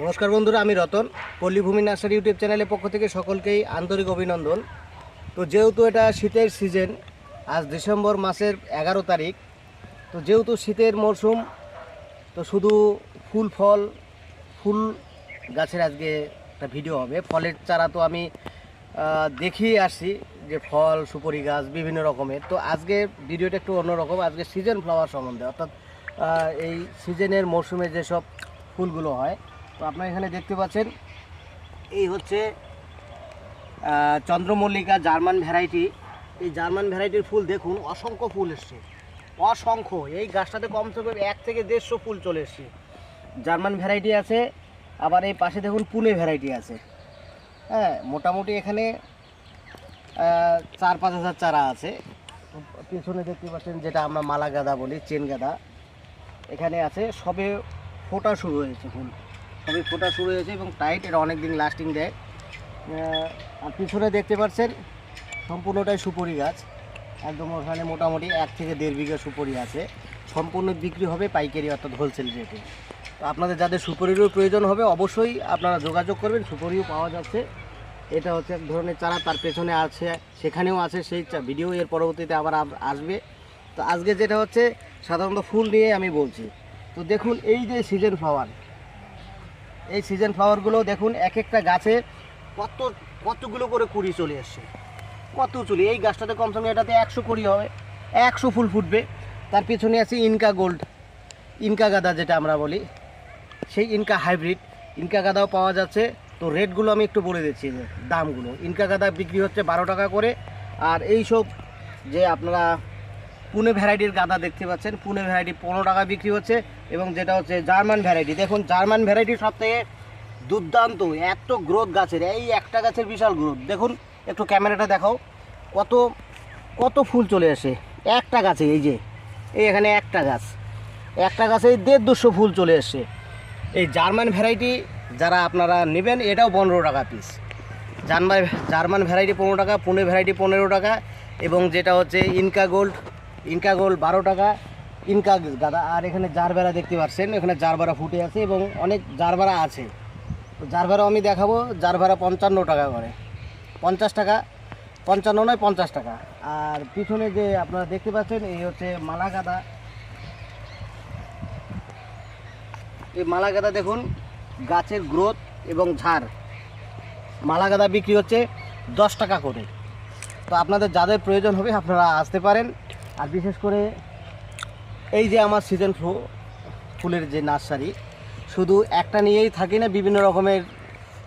নমস্কার বন্ধুরা আমি রতন। পল্লীভূমি নার্সারি ইউটিউব চ্যানেলের পক্ষ থেকে সকলকেই আন্তরিক অভিনন্দন। তো যেহেতু এটা শীতের সিজন আজ ডিসেম্বর মাসের এগারো তারিখ তো যেহেতু শীতের মরশুম তো শুধু ফুল ফল ফুল গাছের আজকে একটা ভিডিও হবে। ফলের চারা তো আমি আহ, দেখিয়ে আসছি যে ফল সুপারি গাছ বিভিন্ন রকমের। তো আজকে ভিডিওটা একটু অন্যরকম। আজকে সিজন ফ্লাওয়ার সম্বন্ধে অর্থাৎ এই সিজনের মরশুমে যেসব ফুলগুলো হয় তো আপনারা এখানে দেখতে পাচ্ছেন, এই হচ্ছে চন্দ্রমল্লিকা জার্মান ভ্যারাইটি। এই জার্মান ভ্যারাইটির ফুল দেখুন, অসংখ্য ফুল এসছে। অসংখ্য। এই গাছটাতে কমসে কম এক থেকে দেড়শো ফুল চলে এসছে। জার্মান ভ্যারাইটি আছে, আবার এই পাশে দেখুন পুনে ভ্যারাইটি আছে। হ্যাঁ মোটামুটি এখানে চার পাঁচ হাজার চারা আছে। পিছনে দেখতে পাচ্ছেন যেটা আমরা মালা গাঁদা বলি চেন গাঁদা এখানে আছে, সবে ফোটা শুরু হয়েছে ফুল। সবে ফোটা শুরু হয়েছে এবং টাইট, এটা অনেক দিন লাস্টিং দেয় আর পিছনে দেখতে পাচ্ছেন, সম্পূর্ণটাই সুপরি গাছ। একদম ওখানে মোটামুটি এক থেকে দেড় বিঘা সুপরি আছে। সম্পূর্ণ বিক্রি হবে পাইকারি অর্থাৎ হোলসেল রেটে তো আপনাদের যাদের সুপরিরও প্রয়োজন হবে, অবশ্যই আপনারা যোগাযোগ করবেন, সুপরিও পাওয়া যাচ্ছে। এটা হচ্ছে এক ধরনের চারা, তার পেছনে আছে, সেখানেও আছে সেই ভিডিও এর পরবর্তীতে আবার আসবে। তো আজকে যেটা হচ্ছে, সাধারণত ফুল নিয়ে আমি বলছি। তো দেখুন, এই যে সিজন ফ্লাওয়ার এই সিজন ফ্লাওয়ারগুলো দেখুন এক একটা গাছে কত, কতগুলো করে কুড়ি চলে এসছে কত চুলি, এই গাছটাতে কমসে কম এটাতে একশো কুড়ি হবে, একশো ফুল ফুটবে। তার পিছনে আছে ইনকা গোল্ড, ইনকা গাদা যেটা আমরা বলি। সেই ইনকা হাইব্রিড, ইনকা গাদাও পাওয়া যাচ্ছে। তো রেটগুলো আমি একটু বলে দিচ্ছি, দামগুলো। ইনকা গাদা বিক্রি হচ্ছে বারো টাকা করে। আর এই সব যে আপনারা পুনে ভ্যারাইটির গাদা দেখতে পাচ্ছেন। পুনে ভ্যারাইটি পনেরো টাকা বিক্রি হচ্ছে এবং যেটা হচ্ছে জার্মান ভ্যারাইটি। দেখুন, জার্মান ভ্যারাইটি সব থেকে দুর্দান্ত, এত গ্রোথ গাছের, এই একটা গাছের বিশাল গ্রোথ। দেখুন, একটু ক্যামেরাটা দেখাও। কত কত ফুল চলে আসে। একটা গাছে, এই যে, এই এখানে একটা গাছ। একটা গাছে দেড় দুশো ফুল চলে এসছে এই জার্মান ভ্যারাইটি যারা আপনারা নেবেন, এটাও পনেরো টাকা পিস জার্মান জার্মান ভ্যারাইটি পনেরো টাকা, পুনে ভ্যারাইটি পনেরো টাকা এবং যেটা হচ্ছে ইনকা গোল্ড ইনকা গোল্ড বারো টাকা, ইনকা গাদা। আর এখানে জারবেরা দেখতে পাচ্ছেন, এখানে জারবেরা ফুটে আছে এবং অনেক জারবেরা আছে। তো জারবেরা আমি দেখাবো, জারবেরা পঞ্চান্ন টাকা করে। পঞ্চাশ টাকা, পঞ্চান্ন নয়, পঞ্চাশ টাকা। আর পিছনে যে আপনারা দেখতে পাচ্ছেন, এই হচ্ছে মালা গাদা। এই মালা গাদা দেখুন, গাছের গ্রোথ এবং ঝাড়। মালা গাদা বিক্রি হচ্ছে দশ টাকা করে। তো আপনাদের যাদের প্রয়োজন হবে, আপনারা আসতে পারেন। আর বিশেষ করে এই যে আমার সিজন ফ্রু ফুলের যে নার্সারি শুধু একটা নিয়েই থাকি না, বিভিন্ন রকমের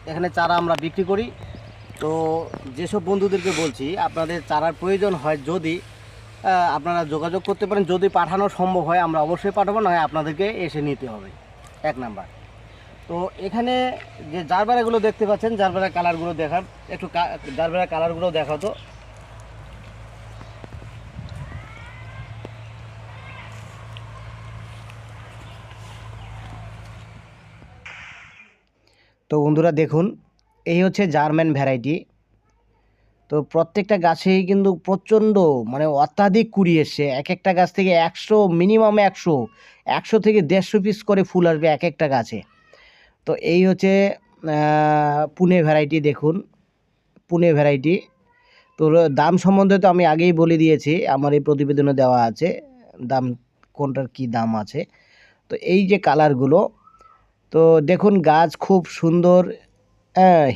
এখানে চারা আমরা বিক্রি করি। তো যেসব বন্ধুদেরকে বলছি, আপনাদের চারার প্রয়োজন হয় যদি আপনারা যোগাযোগ করতে পারেন। যদি পাঠানো সম্ভব হয়, আমরা অবশ্যই পাঠাবো না হয় আপনাদেরকে এসে নিতে হবে। এক নাম্বার। তো এখানে যে জারবেরাগুলো দেখতে পাচ্ছেন, জারবেরা কালারগুলো দেখার, একটু জারবেরা কালারগুলো দেখাও তো। তো বন্ধুরা দেখুন, এই হচ্ছে জার্মান ভ্যারাইটি। তো প্রত্যেকটা গাছেই কিন্তু প্রচণ্ড মানে অত্যাধিক কুড়ি এসছে। এক একটা গাছ থেকে একশো, মিনিমাম একশো একশো থেকে দেড়শো পিস করে ফুল আসবে এক একটা গাছে। তো এই হচ্ছে পুনে ভ্যারাইটি দেখুন, পুনে ভ্যারাইটি। তো দাম সম্বন্ধে তো আমি আগেই বলে দিয়েছি, আমার এই প্রতিবেদনে দেওয়া আছে, দাম কোনটার কি দাম আছে। তো এই যে কালারগুলো তো দেখুন, গাছ খুব সুন্দর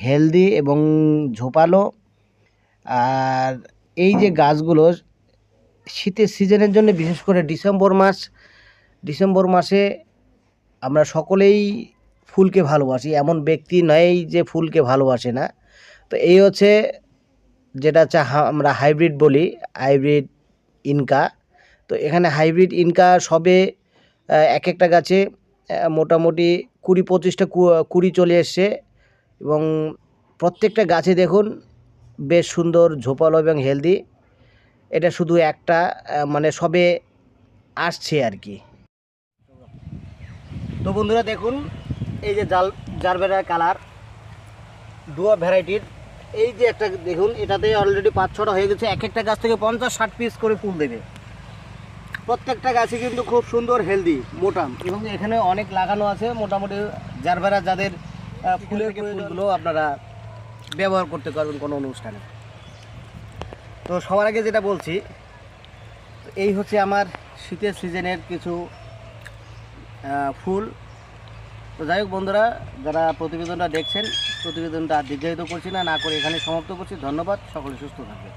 হেলদি এবং ঝোপালো। আর এই যে গাছগুলো শীতের সিজনের জন্য, বিশেষ করে ডিসেম্বর মাস, ডিসেম্বর মাসে আমরা সকলেই ফুলকে ভালোবাসি। এমন ব্যক্তি নয় যে ফুলকে ভালোবাসে না। তো এই হচ্ছে যেটা হচ্ছে আমরা হাইব্রিড বলি হাইব্রিড ইনকা। তো এখানে হাইব্রিড ইনকা সবে এক একটা গাছে মোটামুটি কুড়ি পঁচিশটা কুড়ি চলে এসছে এবং প্রত্যেকটা গাছে দেখুন বেশ সুন্দর, ঝোপালো এবং হেলদি। এটা শুধু একটা মানে সবে আসছে আর কি। তো বন্ধুরা দেখুন, এই যে জাল জারবেরার কালার ডুয়া ভ্যারাইটির। এই যে একটা দেখুন, এটাতে অলরেডি পাঁচ ছটা হয়ে গেছে। এক একটা গাছ থেকে পঞ্চাশ, ষাট পিস করে ফুল দেবে। প্রত্যেকটা গাছই কিন্তু খুব সুন্দর হেলদি মোটা এবং এখানে অনেক লাগানো আছে, মোটামুটি জারবেরা যাদের ফুলের ফুলগুলো আপনারা ব্যবহার করতে পারবেন কোনো অনুষ্ঠানে। তো সবার আগে যেটা বলছি, এই হচ্ছে আমার শীতের সিজনের কিছু ফুল। তো যাই হোক বন্ধুরা, যারা প্রতিবেদনটা দেখছেন, প্রতিবেদনটা দীর্ঘায়িত করছি না না করে এখানে সমাপ্ত করছি। ধন্যবাদ, সকলে সুস্থ থাকবে